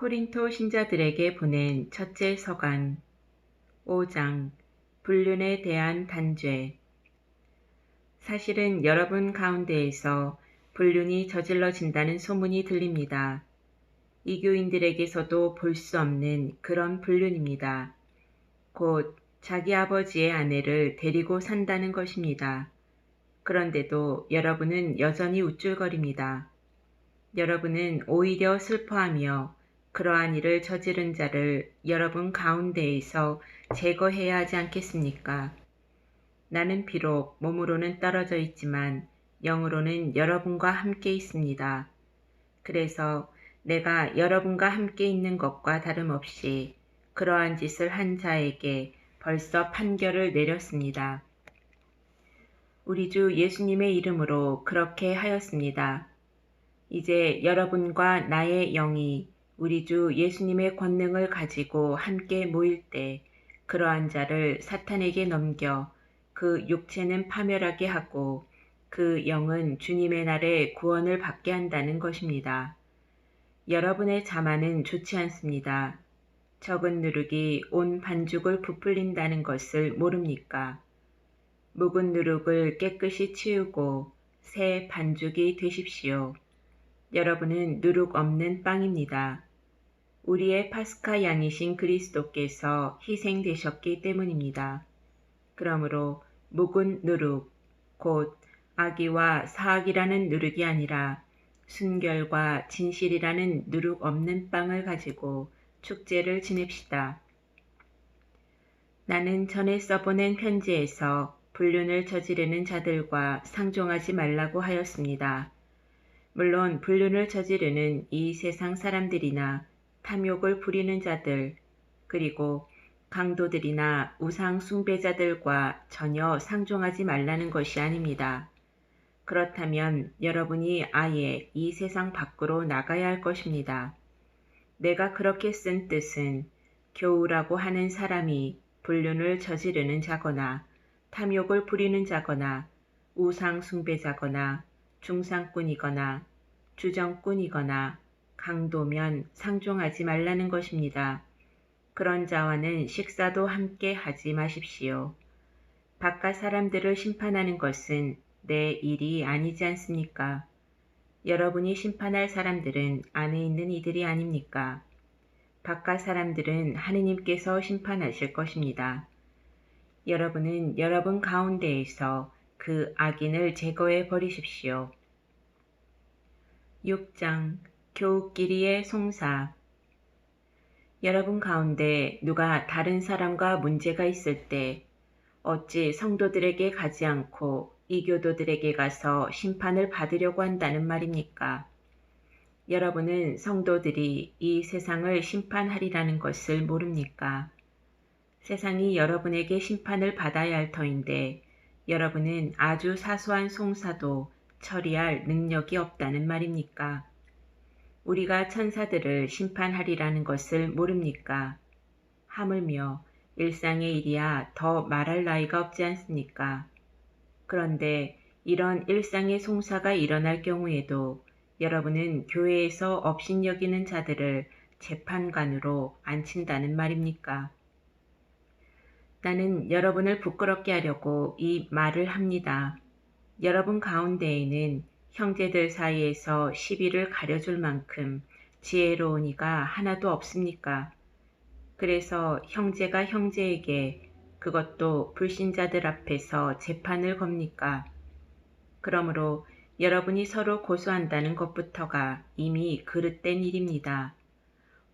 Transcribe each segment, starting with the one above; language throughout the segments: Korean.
코린토 신자들에게 보낸 첫째 서간 5장 불륜에 대한 단죄 사실은 여러분 가운데에서 불륜이 저질러진다는 소문이 들립니다. 이교인들에게서도 볼 수 없는 그런 불륜입니다. 곧 자기 아버지의 아내를 데리고 산다는 것입니다. 그런데도 여러분은 여전히 우쭐거립니다. 여러분은 오히려 슬퍼하며 그러한 일을 저지른 자를 여러분 가운데에서 제거해야 하지 않겠습니까? 나는 비록 몸으로는 떨어져 있지만 영으로는 여러분과 함께 있습니다. 그래서 내가 여러분과 함께 있는 것과 다름없이 그러한 짓을 한 자에게 벌써 판결을 내렸습니다. 우리 주 예수님의 이름으로 그렇게 하였습니다. 이제 여러분과 나의 영이 우리 주 예수님의 권능을 가지고 함께 모일 때 그러한 자를 사탄에게 넘겨 그 육체는 파멸하게 하고 그 영은 주님의 날에 구원을 받게 한다는 것입니다. 여러분의 자만은 좋지 않습니다. 적은 누룩이 온 반죽을 부풀린다는 것을 모릅니까? 묵은 누룩을 깨끗이 치우고 새 반죽이 되십시오. 여러분은 누룩 없는 빵입니다. 우리의 파스카 양이신 그리스도께서 희생되셨기 때문입니다. 그러므로 묵은 누룩, 곧 악의와 사악이라는 누룩이 아니라 순결과 진실이라는 누룩 없는 빵을 가지고 축제를 지냅시다. 나는 전에 써보낸 편지에서 불륜을 저지르는 자들과 상종하지 말라고 하였습니다. 물론 불륜을 저지르는 이 세상 사람들이나 탐욕을 부리는 자들, 그리고 강도들이나 우상 숭배자들과 전혀 상종하지 말라는 것이 아닙니다. 그렇다면 여러분이 아예 이 세상 밖으로 나가야 할 것입니다. 내가 그렇게 쓴 뜻은 교우라고 하는 사람이 불륜을 저지르는 자거나 탐욕을 부리는 자거나 우상 숭배자거나 중상꾼이거나 주정꾼이거나 강도면 상종하지 말라는 것입니다. 그런 자와는 식사도 함께 하지 마십시오. 바깥 사람들을 심판하는 것은 내 일이 아니지 않습니까? 여러분이 심판할 사람들은 안에 있는 이들이 아닙니까? 바깥 사람들은 하느님께서 심판하실 것입니다. 여러분은 여러분 가운데에서 그 악인을 제거해 버리십시오. 6장 교우끼리의 송사 여러분 가운데 누가 다른 사람과 문제가 있을 때 어찌 성도들에게 가지 않고 이교도들에게 가서 심판을 받으려고 한다는 말입니까? 여러분은 성도들이 이 세상을 심판하리라는 것을 모릅니까? 세상이 여러분에게 심판을 받아야 할 터인데 여러분은 아주 사소한 송사도 처리할 능력이 없다는 말입니까? 우리가 천사들을 심판하리라는 것을 모릅니까? 하물며 일상의 일이야 더 말할 나이가 없지 않습니까? 그런데 이런 일상의 송사가 일어날 경우에도 여러분은 교회에서 업신여기는 자들을 재판관으로 앉힌다는 말입니까? 나는 여러분을 부끄럽게 하려고 이 말을 합니다. 여러분 가운데에는 형제들 사이에서 시비를 가려줄 만큼 지혜로운 이가 하나도 없습니까? 그래서 형제가 형제에게 그것도 불신자들 앞에서 재판을 겁니까? 그러므로 여러분이 서로 고소한다는 것부터가 이미 그릇된 일입니다.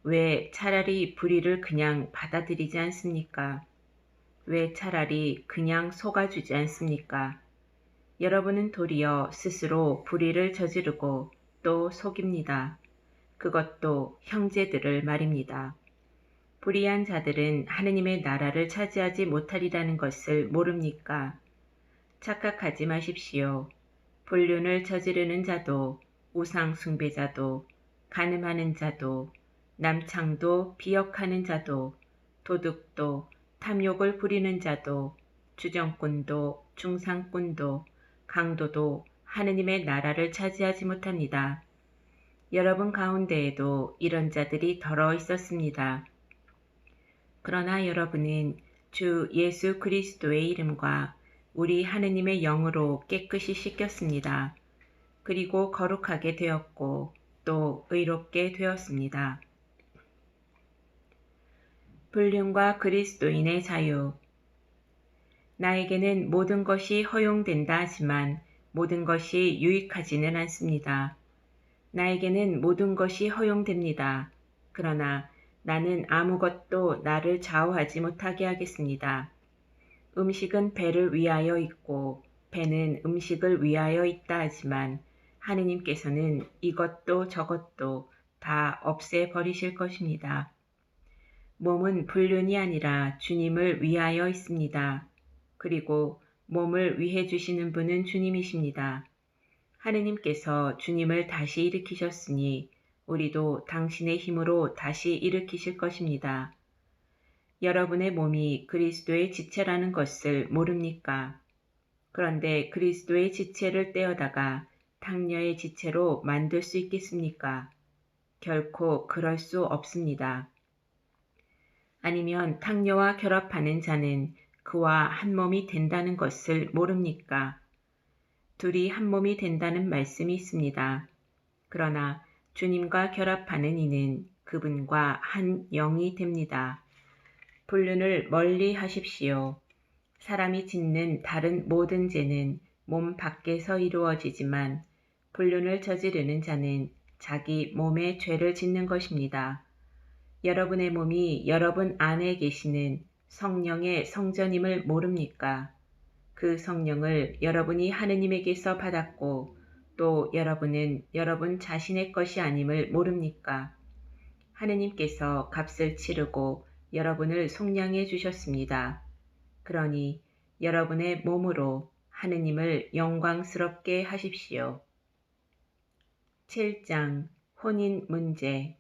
왜 차라리 불의를 그냥 받아들이지 않습니까? 왜 차라리 그냥 속아주지 않습니까? 여러분은 도리어 스스로 불의를 저지르고 또 속입니다. 그것도 형제들을 말입니다. 불의한 자들은 하느님의 나라를 차지하지 못하리라는 것을 모릅니까? 착각하지 마십시오. 불륜을 저지르는 자도 우상 숭배자도 가늠하는 자도 남창도 비역하는 자도 도둑도 탐욕을 부리는 자도 주정꾼도 중상꾼도 강도도 하느님의 나라를 차지하지 못합니다. 여러분 가운데에도 이런 자들이 더러 있었습니다. 그러나 여러분은 주 예수 그리스도의 이름과 우리 하느님의 영으로 깨끗이 씻겼습니다. 그리고 거룩하게 되었고 또 의롭게 되었습니다. 불륜과 그리스도인의 자유 나에게는 모든 것이 허용된다 하지만 모든 것이 유익하지는 않습니다. 나에게는 모든 것이 허용됩니다. 그러나 나는 아무것도 나를 좌우하지 못하게 하겠습니다. 음식은 배를 위하여 있고 배는 음식을 위하여 있다 하지만 하느님께서는 이것도 저것도 다 없애버리실 것입니다. 몸은 불륜이 아니라 주님을 위하여 있습니다. 그리고 몸을 위해 주시는 분은 주님이십니다. 하느님께서 주님을 다시 일으키셨으니 우리도 당신의 힘으로 다시 일으키실 것입니다. 여러분의 몸이 그리스도의 지체라는 것을 모릅니까? 그런데 그리스도의 지체를 떼어다가 탕녀의 지체로 만들 수 있겠습니까? 결코 그럴 수 없습니다. 아니면 탕녀와 결합하는 자는 그와 한 몸이 된다는 것을 모릅니까? 둘이 한 몸이 된다는 말씀이 있습니다. 그러나 주님과 결합하는 이는 그분과 한 영이 됩니다. 불륜을 멀리 하십시오. 사람이 짓는 다른 모든 죄는 몸 밖에서 이루어지지만 불륜을 저지르는 자는 자기 몸에 죄를 짓는 것입니다. 여러분의 몸이 여러분 안에 계시는 성령의 성전임을 모릅니까? 그 성령을 여러분이 하느님에게서 받았고 또 여러분은 여러분 자신의 것이 아님을 모릅니까? 하느님께서 값을 치르고 여러분을 속량해 주셨습니다. 그러니 여러분의 몸으로 하느님을 영광스럽게 하십시오. 7장 혼인 문제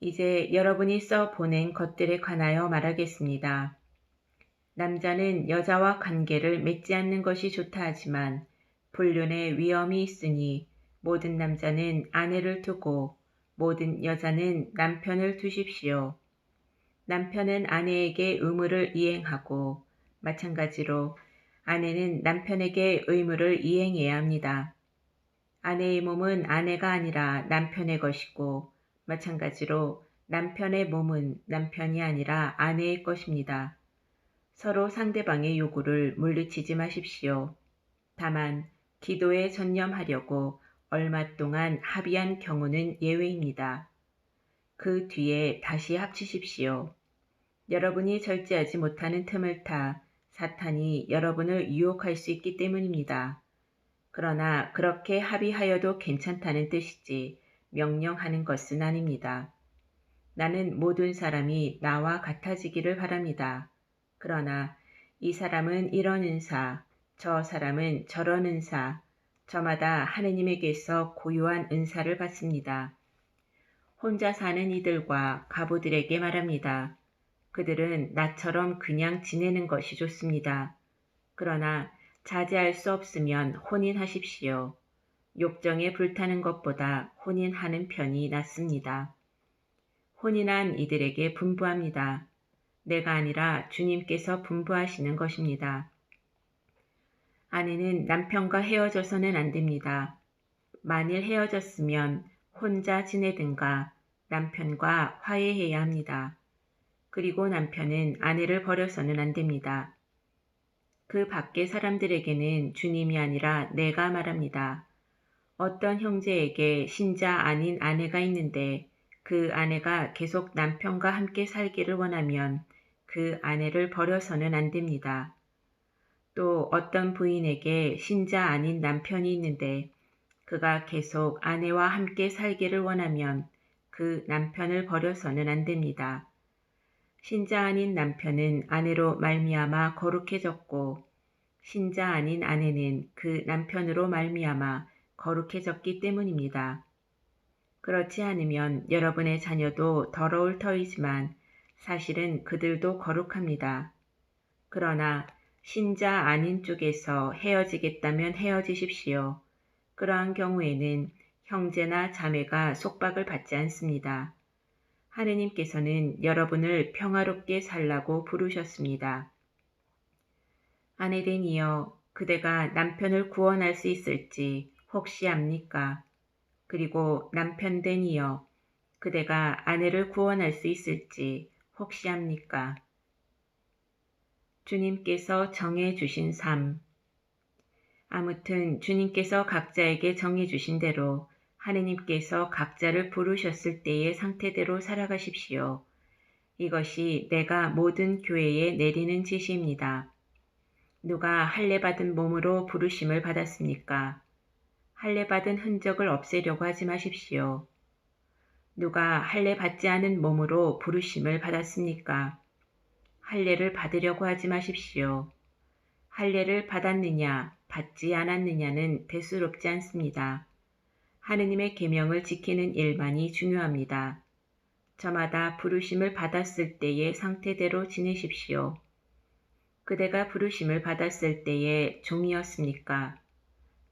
이제 여러분이 써 보낸 것들에 관하여 말하겠습니다. 남자는 여자와 관계를 맺지 않는 것이 좋다 하지만 불륜의 위험이 있으니 모든 남자는 아내를 두고 모든 여자는 남편을 두십시오. 남편은 아내에게 의무를 이행하고 마찬가지로 아내는 남편에게 의무를 이행해야 합니다. 아내의 몸은 아내가 아니라 남편의 것이고 마찬가지로 남편의 몸은 남편이 아니라 아내의 것입니다. 서로 상대방의 요구를 물리치지 마십시오. 다만 기도에 전념하려고 얼마 동안 합의한 경우는 예외입니다. 그 뒤에 다시 합치십시오. 여러분이 절제하지 못하는 틈을 타 사탄이 여러분을 유혹할 수 있기 때문입니다. 그러나 그렇게 합의하여도 괜찮다는 뜻이지 명령하는 것은 아닙니다. 나는 모든 사람이 나와 같아지기를 바랍니다. 그러나 이 사람은 이런 은사, 저 사람은 저런 은사, 저마다 하느님에게서 고유한 은사를 받습니다. 혼자 사는 이들과 가부들에게 말합니다. 그들은 나처럼 그냥 지내는 것이 좋습니다. 그러나 자제할 수 없으면 혼인하십시오. 욕정에 불타는 것보다 혼인하는 편이 낫습니다. 혼인한 이들에게 분부합니다. 내가 아니라 주님께서 분부하시는 것입니다. 아내는 남편과 헤어져서는 안 됩니다. 만일 헤어졌으면 혼자 지내든가 남편과 화해해야 합니다. 그리고 남편은 아내를 버려서는 안 됩니다. 그 밖의 사람들에게는 주님이 아니라 내가 말합니다. 어떤 형제에게 신자 아닌 아내가 있는데 그 아내가 계속 남편과 함께 살기를 원하면 그 아내를 버려서는 안 됩니다. 또 어떤 부인에게 신자 아닌 남편이 있는데 그가 계속 아내와 함께 살기를 원하면 그 남편을 버려서는 안 됩니다. 신자 아닌 남편은 아내로 말미암아 거룩해졌고 신자 아닌 아내는 그 남편으로 말미암아 거룩해졌기 때문입니다. 그렇지 않으면 여러분의 자녀도 더러울 터이지만 사실은 그들도 거룩합니다. 그러나 신자 아닌 쪽에서 헤어지겠다면 헤어지십시오. 그러한 경우에는 형제나 자매가 속박을 받지 않습니다. 하느님께서는 여러분을 평화롭게 살라고 부르셨습니다. 아내된 이여 그대가 남편을 구원할 수 있을지 혹시 압니까? 그리고 남편된 이여 그대가 아내를 구원할 수 있을지 혹시 압니까? 주님께서 정해 주신 삶. 아무튼 주님께서 각자에게 정해 주신 대로 하느님께서 각자를 부르셨을 때의 상태대로 살아가십시오. 이것이 내가 모든 교회에 내리는 지시입니다. 누가 할례 받은 몸으로 부르심을 받았습니까? 할례 받은 흔적을 없애려고 하지 마십시오. 누가 할례 받지 않은 몸으로 부르심을 받았습니까? 할례를 받으려고 하지 마십시오. 할례를 받았느냐, 받지 않았느냐는 대수롭지 않습니다. 하느님의 계명을 지키는 일만이 중요합니다. 저마다 부르심을 받았을 때의 상태대로 지내십시오. 그대가 부르심을 받았을 때의 종이었습니까?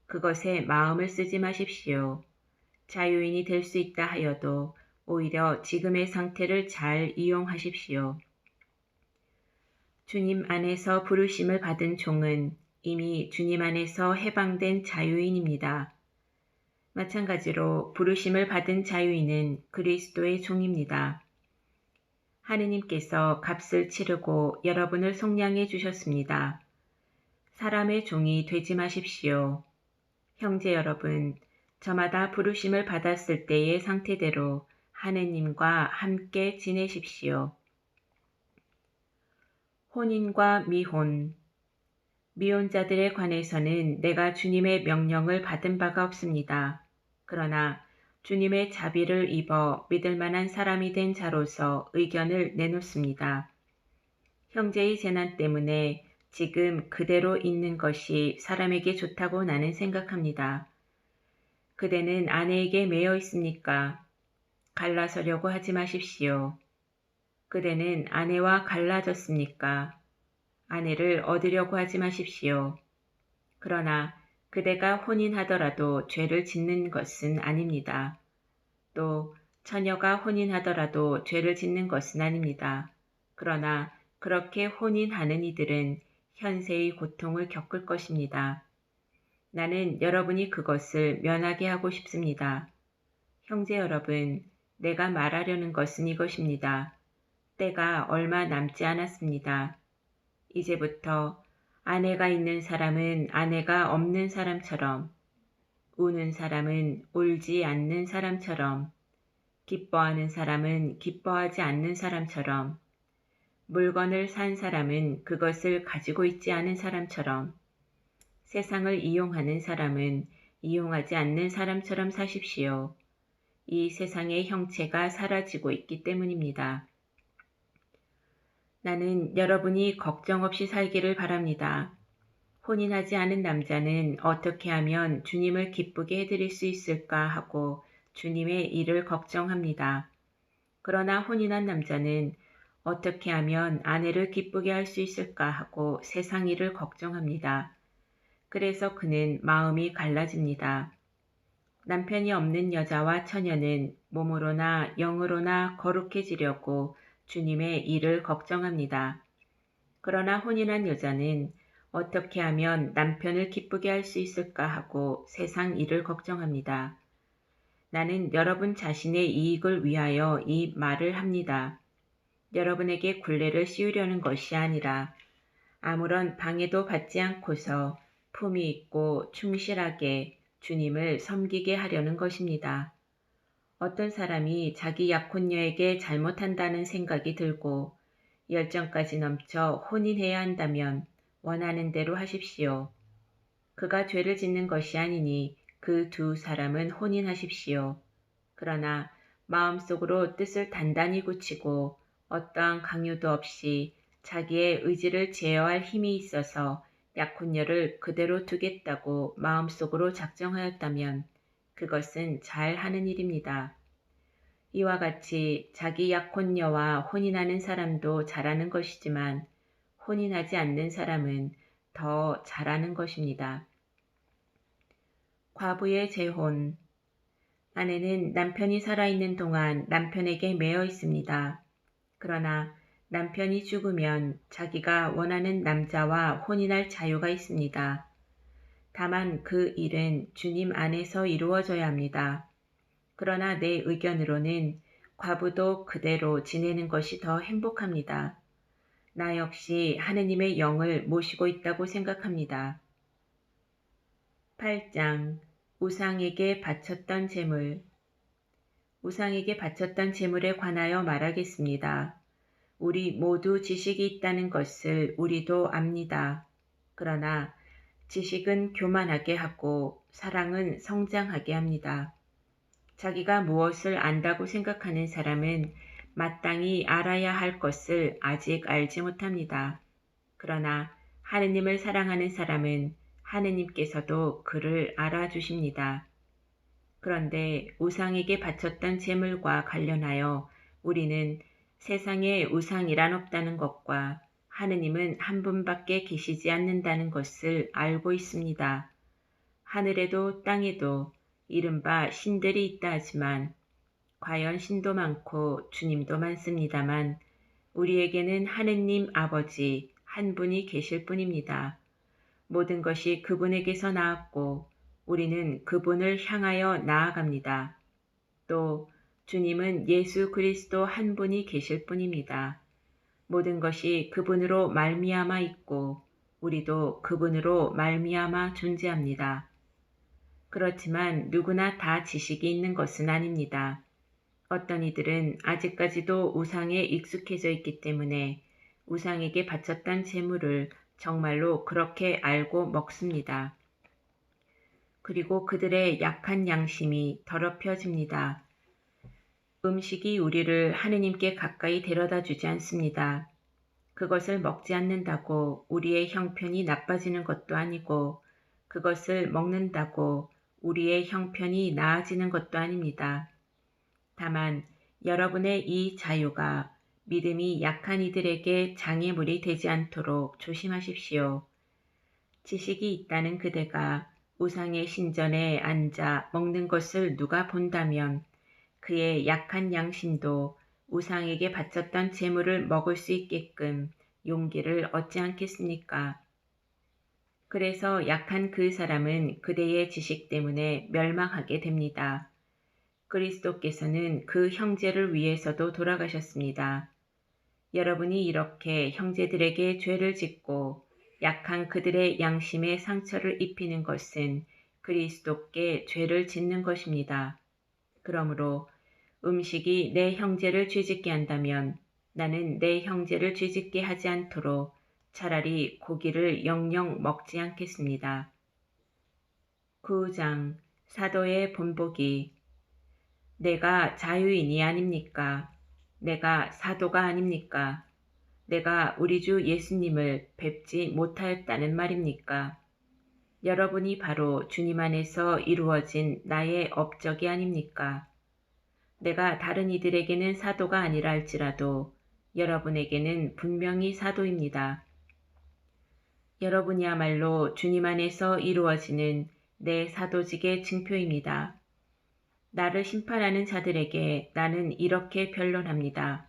그것에 마음을 쓰지 마십시오. 자유인이 될 수 있다 하여도 오히려 지금의 상태를 잘 이용하십시오. 주님 안에서 부르심을 받은 종은 이미 주님 안에서 해방된 자유인입니다. 마찬가지로 부르심을 받은 자유인은 그리스도의 종입니다. 하느님께서 값을 치르고 여러분을 속량해 주셨습니다. 사람의 종이 되지 마십시오. 형제 여러분, 저마다 부르심을 받았을 때의 상태대로 하느님과 함께 지내십시오. 혼인과 미혼 미혼자들에 관해서는 내가 주님의 명령을 받은 바가 없습니다. 그러나 주님의 자비를 입어 믿을 만한 사람이 된 자로서 의견을 내놓습니다. 형제의 재난 때문에 지금 그대로 있는 것이 사람에게 좋다고 나는 생각합니다. 그대는 아내에게 매여 있습니까? 갈라서려고 하지 마십시오. 그대는 아내와 갈라졌습니까? 아내를 얻으려고 하지 마십시오. 그러나 그대가 혼인하더라도 죄를 짓는 것은 아닙니다. 또 처녀가 혼인하더라도 죄를 짓는 것은 아닙니다. 그러나 그렇게 혼인하는 이들은 현세의 고통을 겪을 것입니다. 나는 여러분이 그것을 면하게 하고 싶습니다. 형제 여러분, 내가 말하려는 것은 이것입니다. 때가 얼마 남지 않았습니다. 이제부터 아내가 있는 사람은 아내가 없는 사람처럼, 우는 사람은 울지 않는 사람처럼, 기뻐하는 사람은 기뻐하지 않는 사람처럼, 물건을 산 사람은 그것을 가지고 있지 않은 사람처럼, 세상을 이용하는 사람은 이용하지 않는 사람처럼 사십시오. 이 세상의 형체가 사라지고 있기 때문입니다. 나는 여러분이 걱정 없이 살기를 바랍니다. 혼인하지 않은 남자는 어떻게 하면 주님을 기쁘게 해드릴 수 있을까 하고 주님의 일을 걱정합니다. 그러나 혼인한 남자는 어떻게 하면 아내를 기쁘게 할 수 있을까 하고 세상 일을 걱정합니다. 그래서 그는 마음이 갈라집니다. 남편이 없는 여자와 처녀는 몸으로나 영으로나 거룩해지려고 주님의 일을 걱정합니다. 그러나 혼인한 여자는 어떻게 하면 남편을 기쁘게 할 수 있을까 하고 세상 일을 걱정합니다. 나는 여러분 자신의 이익을 위하여 이 말을 합니다. 여러분에게 굴레를 씌우려는 것이 아니라 아무런 방해도 받지 않고서 품위 있고 충실하게 주님을 섬기게 하려는 것입니다. 어떤 사람이 자기 약혼녀에게 잘못한다는 생각이 들고 열정까지 넘쳐 혼인해야 한다면 원하는 대로 하십시오. 그가 죄를 짓는 것이 아니니 그 두 사람은 혼인하십시오. 그러나 마음속으로 뜻을 단단히 굳히고 어떠한 강요도 없이 자기의 의지를 제어할 힘이 있어서 약혼녀를 그대로 두겠다고 마음속으로 작정하였다면 그것은 잘 하는 일입니다. 이와 같이 자기 약혼녀와 혼인하는 사람도 잘하는 것이지만 혼인하지 않는 사람은 더 잘하는 것입니다. 과부의 재혼 아내는 남편이 살아있는 동안 남편에게 매여 있습니다. 그러나 남편이 죽으면 자기가 원하는 남자와 혼인할 자유가 있습니다. 다만 그 일은 주님 안에서 이루어져야 합니다. 그러나 내 의견으로는 과부도 그대로 지내는 것이 더 행복합니다. 나 역시 하느님의 영을 모시고 있다고 생각합니다. 8장 우상에게 바쳤던 재물 우상에게 바쳤던 재물에 관하여 말하겠습니다. 우리 모두 지식이 있다는 것을 우리도 압니다. 그러나 지식은 교만하게 하고 사랑은 성장하게 합니다. 자기가 무엇을 안다고 생각하는 사람은 마땅히 알아야 할 것을 아직 알지 못합니다. 그러나 하느님을 사랑하는 사람은 하느님께서도 그를 알아주십니다. 그런데 우상에게 바쳤던 재물과 관련하여 우리는 세상에 우상이란 없다는 것과 하느님은 한 분밖에 계시지 않는다는 것을 알고 있습니다. 하늘에도 땅에도 이른바 신들이 있다 하지만 과연 신도 많고 주님도 많습니다만 우리에게는 하느님 아버지 한 분이 계실 뿐입니다. 모든 것이 그분에게서 나왔고 우리는 그분을 향하여 나아갑니다. 또 주님은 예수 그리스도 한 분이 계실 뿐입니다. 모든 것이 그분으로 말미암아 있고 우리도 그분으로 말미암아 존재합니다. 그렇지만 누구나 다 지식이 있는 것은 아닙니다. 어떤 이들은 아직까지도 우상에 익숙해져 있기 때문에 우상에게 바쳤던 재물을 정말로 그렇게 알고 먹습니다. 그리고 그들의 약한 양심이 더럽혀집니다. 음식이 우리를 하느님께 가까이 데려다 주지 않습니다. 그것을 먹지 않는다고 우리의 형편이 나빠지는 것도 아니고 그것을 먹는다고 우리의 형편이 나아지는 것도 아닙니다. 다만 여러분의 이 자유가 믿음이 약한 이들에게 장애물이 되지 않도록 조심하십시오. 지식이 있다는 그대가 우상의 신전에 앉아 먹는 것을 누가 본다면 그의 약한 양심도 우상에게 바쳤던 재물을 먹을 수 있게끔 용기를 얻지 않겠습니까? 그래서 약한 그 사람은 그대의 지식 때문에 멸망하게 됩니다. 그리스도께서는 그 형제를 위해서도 돌아가셨습니다. 여러분이 이렇게 형제들에게 죄를 짓고 약한 그들의 양심에 상처를 입히는 것은 그리스도께 죄를 짓는 것입니다. 그러므로 음식이 내 형제를 죄짓게 한다면 나는 내 형제를 죄짓게 하지 않도록 차라리 고기를 영영 먹지 않겠습니다. 9장 사도의 본보기 내가 자유인이 아닙니까? 내가 사도가 아닙니까? 내가 우리 주 예수님을 뵙지 못하였다는 말입니까? 여러분이 바로 주님 안에서 이루어진 나의 업적이 아닙니까? 내가 다른 이들에게는 사도가 아니라 할지라도 여러분에게는 분명히 사도입니다. 여러분이야말로 주님 안에서 이루어지는 내 사도직의 증표입니다. 나를 심판하는 자들에게 나는 이렇게 변론합니다.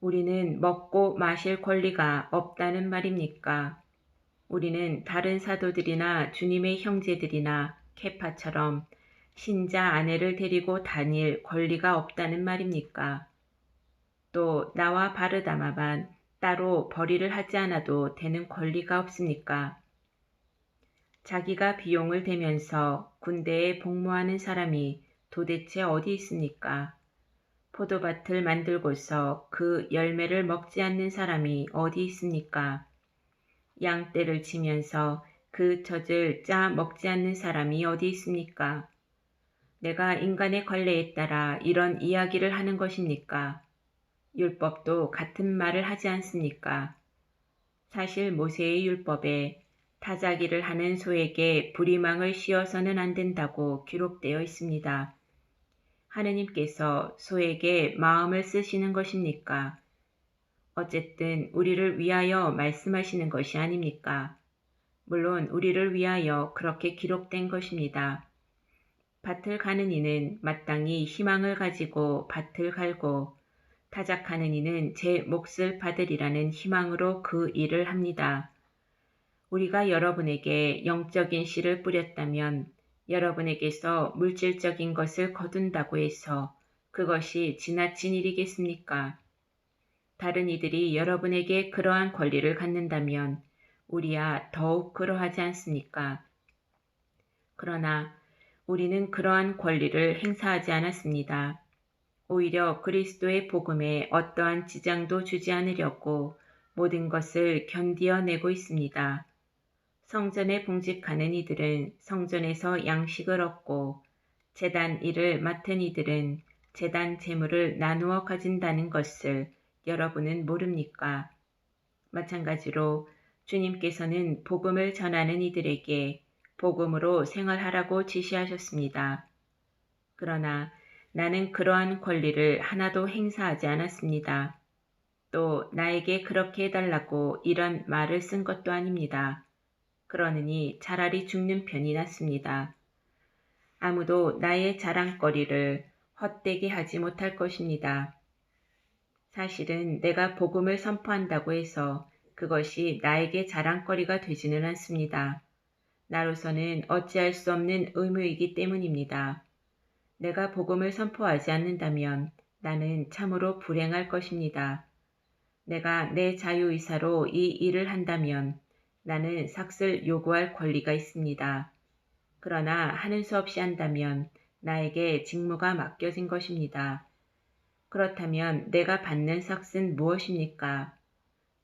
우리는 먹고 마실 권리가 없다는 말입니까? 우리는 다른 사도들이나 주님의 형제들이나 케파처럼 신자 아내를 데리고 다닐 권리가 없다는 말입니까? 또 나와 바르다마만 따로 벌이를 하지 않아도 되는 권리가 없습니까? 자기가 비용을 대면서 군대에 복무하는 사람이 도대체 어디 있습니까? 포도밭을 만들고서 그 열매를 먹지 않는 사람이 어디 있습니까? 양떼를 치면서 그 젖을 짜 먹지 않는 사람이 어디 있습니까? 내가 인간의 관례에 따라 이런 이야기를 하는 것입니까? 율법도 같은 말을 하지 않습니까? 사실 모세의 율법에 타자기를 하는 소에게 부리망을 씌워서는 안 된다고 기록되어 있습니다. 하느님께서 소에게 마음을 쓰시는 것입니까? 어쨌든 우리를 위하여 말씀하시는 것이 아닙니까? 물론 우리를 위하여 그렇게 기록된 것입니다. 밭을 가는 이는 마땅히 희망을 가지고 밭을 갈고 타작하는 이는 제 몫을 받으리라는 희망으로 그 일을 합니다. 우리가 여러분에게 영적인 씨를 뿌렸다면 여러분에게서 물질적인 것을 거둔다고 해서 그것이 지나친 일이겠습니까? 다른 이들이 여러분에게 그러한 권리를 갖는다면 우리야 더욱 그러하지 않습니까? 그러나 우리는 그러한 권리를 행사하지 않았습니다. 오히려 그리스도의 복음에 어떠한 지장도 주지 않으려고 모든 것을 견디어내고 있습니다. 성전에 봉직하는 이들은 성전에서 양식을 얻고 재단 일을 맡은 이들은 재단 재물을 나누어 가진다는 것을 여러분은 모릅니까? 마찬가지로 주님께서는 복음을 전하는 이들에게 복음으로 생활하라고 지시하셨습니다. 그러나 나는 그러한 권리를 하나도 행사하지 않았습니다. 또 나에게 그렇게 해달라고 이런 말을 쓴 것도 아닙니다. 그러느니 차라리 죽는 편이 낫습니다. 아무도 나의 자랑거리를 헛되게 하지 못할 것입니다. 사실은 내가 복음을 선포한다고 해서 그것이 나에게 자랑거리가 되지는 않습니다. 나로서는 어찌할 수 없는 의무이기 때문입니다. 내가 복음을 선포하지 않는다면 나는 참으로 불행할 것입니다. 내가 내 자유의사로 이 일을 한다면 나는 삭슬 요구할 권리가 있습니다. 그러나 하는 수 없이 한다면 나에게 직무가 맡겨진 것입니다. 그렇다면 내가 받는 삭은 무엇입니까?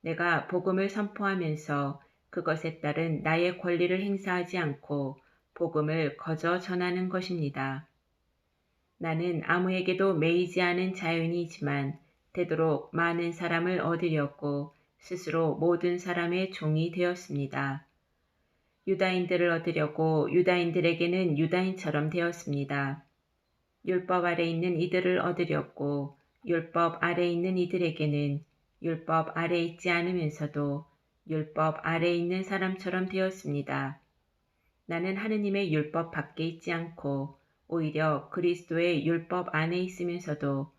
내가 복음을 선포하면서 그것에 따른 나의 권리를 행사하지 않고 복음을 거저 전하는 것입니다. 나는 아무에게도 매이지 않은 자연이지만 되도록 많은 사람을 얻으려고 스스로 모든 사람의 종이 되었습니다. 유다인들을 얻으려고 유다인들에게는 유다인처럼 되었습니다. 율법 아래 있는 이들을 얻으려고 율법 아래 있는 이들에게는 율법 아래 있지 않으면서도 율법 아래 있는 사람처럼 되었습니다. 나는 하느님의 율법 밖에 있지 않고 오히려 그리스도의 율법 안에 있으면서도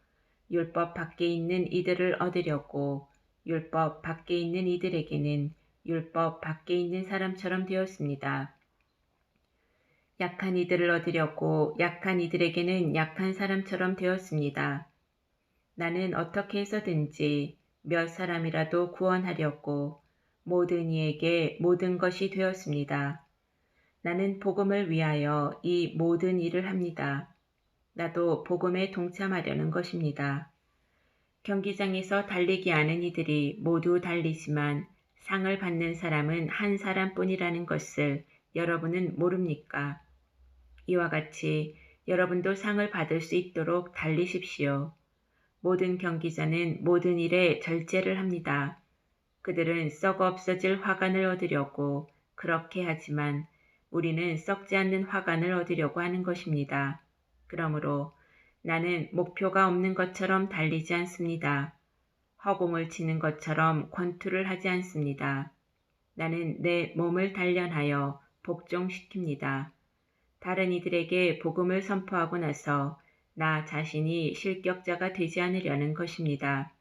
율법 밖에 있는 이들을 얻으려고 율법 밖에 있는 이들에게는 율법 밖에 있는 사람처럼 되었습니다. 약한 이들을 얻으려고 약한 이들에게는 약한 사람처럼 되었습니다. 나는 어떻게 해서든지 몇 사람이라도 구원하려고 모든 이에게 모든 것이 되었습니다. 나는 복음을 위하여 이 모든 일을 합니다. 나도 복음에 동참하려는 것입니다. 경기장에서 달리기 하는 이들이 모두 달리지만 상을 받는 사람은 한 사람뿐이라는 것을 여러분은 모릅니까? 이와 같이 여러분도 상을 받을 수 있도록 달리십시오. 모든 경기자는 모든 일에 절제를 합니다. 그들은 썩어 없어질 화관을 얻으려고 그렇게 하지만 우리는 썩지 않는 화관을 얻으려고 하는 것입니다. 그러므로 나는 목표가 없는 것처럼 달리지 않습니다. 허공을 치는 것처럼 권투를 하지 않습니다. 나는 내 몸을 단련하여 복종시킵니다. 다른 이들에게 복음을 선포하고 나서 나 자신이 실격자가 되지 않으려는 것입니다.